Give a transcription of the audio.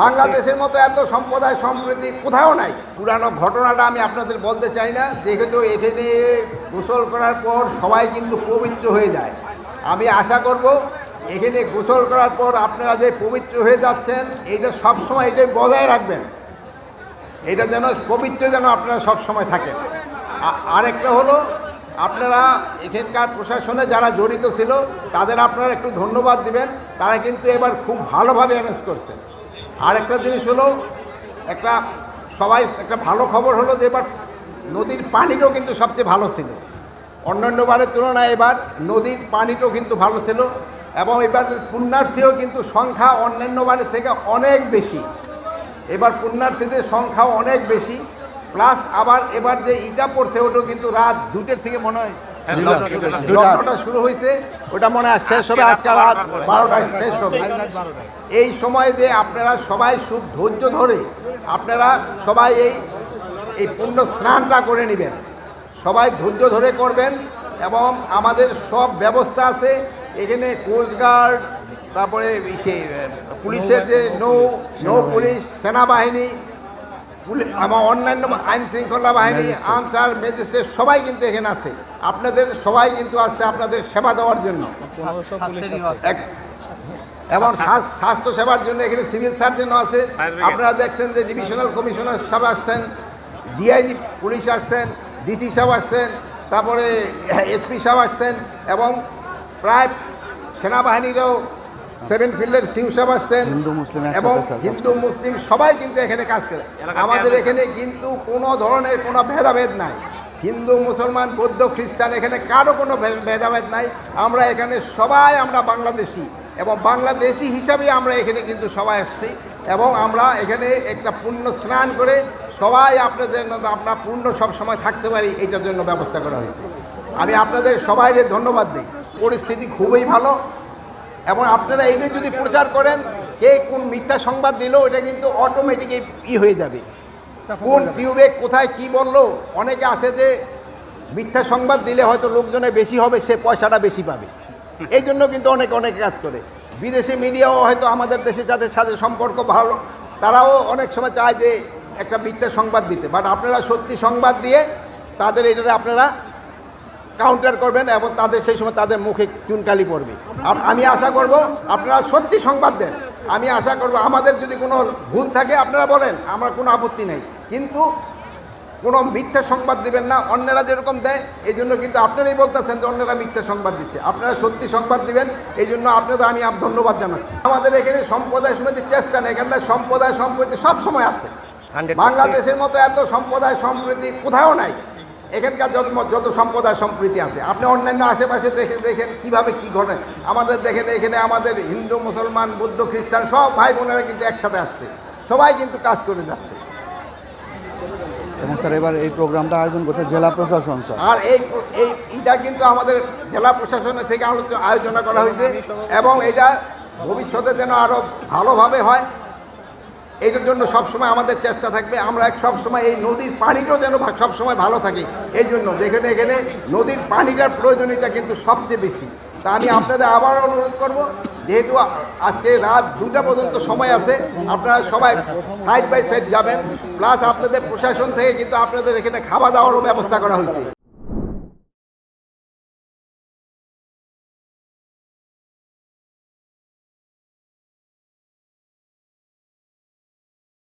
বাংলাদেশের মতো এত সম্প্রদায় সম্প্রীতি কোথাও নাই। পুরানো ঘটনাটা আমি আপনাদের বলতে চাই না, যেহেতু এখানে গোসল করার পর সবাই কিন্তু পবিত্র হয়ে যায়। আমি আশা করব এখানে গোসল করার পর আপনারা যে পবিত্র হয়ে যাচ্ছেন, এইটা সবসময় এটাই বজায় রাখবেন। এটা যেন পবিত্র যেন আপনারা সবসময় থাকেন। আরেকটা হলো, আপনারা এখানকার প্রশাসনে যারা জড়িত ছিল, তাদের আপনারা একটু ধন্যবাদ দিবেন, তারা কিন্তু এবার খুব ভালোভাবে অ্যারেঞ্জ করছে আরেকটা জিনিস হলো, একটা সবাই, একটা ভালো খবর হলো যে এবার নদীর পানিটাও কিন্তু সবচেয়ে ভালো ছিল। অন্যান্য বারের তুলনায় এবার নদীর পানিটাও কিন্তু ভালো ছিল এবং এবার পুণ্যার্থীও কিন্তু সংখ্যা অন্যান্য বারের থেকে অনেক বেশি। এবার পুণ্যার্থীদের সংখ্যাও অনেক বেশি, প্লাস আবার এবার যে ইটা পড়ছে ওটাও কিন্তু রাত দুটের থেকে মনে হয় লগ্নটা শুরু হয়েছে। ওটা মনে হয় শেষ হবে আজকে রাত বারোটায় শেষ হবে। এই সময় যে আপনারা সবাই খুব ধৈর্য ধরে আপনারা সবাই এই এই পুণ্য স্নানটা করে নেবেন। সবাই ধৈর্য ধরে করবেন এবং আমাদের সব ব্যবস্থা আছে। এখানে কোস্টগার্ড তারপরে সে পুলিশের যে নৌ নৌ পুলিশ সেনাবাহিনী আমার অন্যান্য আইন শৃঙ্খলা বাহিনী আনসার ম্যাজিস্ট্রেট সবাই কিন্তু এখানে আছে। আপনাদের সবাই কিন্তু আসছে আপনাদের সেবা দেওয়ার জন্য। এবং স্বাস্থ- স্বাস্থ্য সেবার জন্য এখানে সিভিল সার্জনও আছে। আপনারা দেখছেন যে ডিভিশনাল কমিশনার সাহেব আসছেন ডিআইজি পুলিশ আসছেন ডিসি সাহেব আসছেন তারপরে এসপি সাহেব আসছেন এবং প্রায় সেনাবাহিনীরও সেভেন ফিল্ডের সিউ সাহেব আসছেন হিন্দু মুসলিম এবং হিন্দু মুসলিম সবাই কিন্তু এখানে কাজ করে। আমাদের এখানে কিন্তু কোনো ধরনের কোনো ভেদাভেদ নাই। হিন্দু মুসলমান বৌদ্ধ খ্রিস্টান এখানে কারও কোনো ভে- ভেদাভেদ নাই। আমরা এখানে সবাই আমরা বাংলাদেশি এবং বাংলাদেশি হিসাবে আমরা এখানে কিন্তু সবাই আসছি এবং আমরা এখানে একটা পুণ্য স্নান করে সবাই আপনাদের জন্য আমরা পূর্ণ সব সময় থাকতে পারি এটার জন্য ব্যবস্থা করা হয়েছে। আমি আপনাদের সবাইকে ধন্যবাদ দিই। পরিস্থিতি খুবই ভালো। এবং আপনারা এইটা যদি প্রচার করেন কে কোন মিথ্যা সংবাদ দিল এটা কিন্তু অটোমেটিক ই হয়ে যাবে। কোন টিউবে কোথায় কি বলল অনেকে আছে যে মিথ্যা সংবাদ দিলে হয়তো লোকজনে বেশি হবে সে পয়সাটা বেশি পাবে। এই জন্য কিন্তু অনেক অনেক কাজ করে। বিদেশি মিডিয়াও হয়তো আমাদের দেশে যাদের সাথে সম্পর্ক ভালো তারাও অনেক সময় চায় যে একটা মিথ্যা সংবাদ দিতে। বাট আপনারা সত্যি সংবাদ দিয়ে তাদের এটা আপনারা কাউন্টার করবেন এবং তাদের সেই সময় তাদের মুখে চুনকালি পড়বে। আর আমি আশা করব আপনারা সত্যি সংবাদ দেন। আমি আশা করব আমাদের যদি কোনো ভুল থাকে আপনারা বলেন আমার কোনো আপত্তি নেই। কিন্তু কোনো মিথ্যা সংবাদ দিবেন না অন্যরা যেরকম দেয় এই জন্য কিন্তু আপনারাই বলতেছেন যে অন্যরা মিথ্যা সংবাদ দিচ্ছে। আপনারা সত্যি সংবাদ দিবেন এই জন্য আপনাদের আমি ধন্যবাদ জানাচ্ছি। আমাদের এখানে সম্প্রদায় সমিতির চেষ্টা নেই এখানটা সম্প্রদায় সম্প্রীতি সব সময় আছে বাংলাদেশের মতো এত সম্প্রদায় সম্প্রীতি কোথাও নাই। এখানকার যত যত সম্প্রদায় সম্প্রীতি আছে আপনি অন্যান্য আশেপাশে দেখে দেখেন কীভাবে কি ঘটে। আমাদের দেখেন এখানে আমাদের হিন্দু মুসলমান বৌদ্ধ খ্রিস্টান সব ভাই বোনেরা কিন্তু একসাথে আসছে। সবাই কিন্তু কাজ করে যাচ্ছে। এবং স্যার এবার এই প্রোগ্রামটা আয়োজন করছে জেলা প্রশাসন স্যার। আর এই এই এটা কিন্তু আমাদের জেলা প্রশাসনের থেকে আয়োজনা করা হয়েছে। এবং এটা ভবিষ্যতে যেন আরও ভালোভাবে হয়। এটার জন্য সবসময় আমাদের চেষ্টা থাকবে। আমরা সবসময় এই নদীর পানিটাও যেন সবসময় ভালো থাকে। এই জন্য যেখানে এখানে নদীর পানিটার প্রয়োজনীয়তা কিন্তু সবচেয়ে বেশি। তা আমি আপনাদের আবার অনুরোধ করব, যেহেতু আজকে রাত দুটা পর্যন্ত সময় আছে, আপনারা সবাই সাইড বাই সাইড যাবেন। প্লাস আপনাদের প্রশাসন থেকে কিন্তু আপনাদের এখানে খাওয়া দাওয়ারও ব্যবস্থা করা হয়েছে।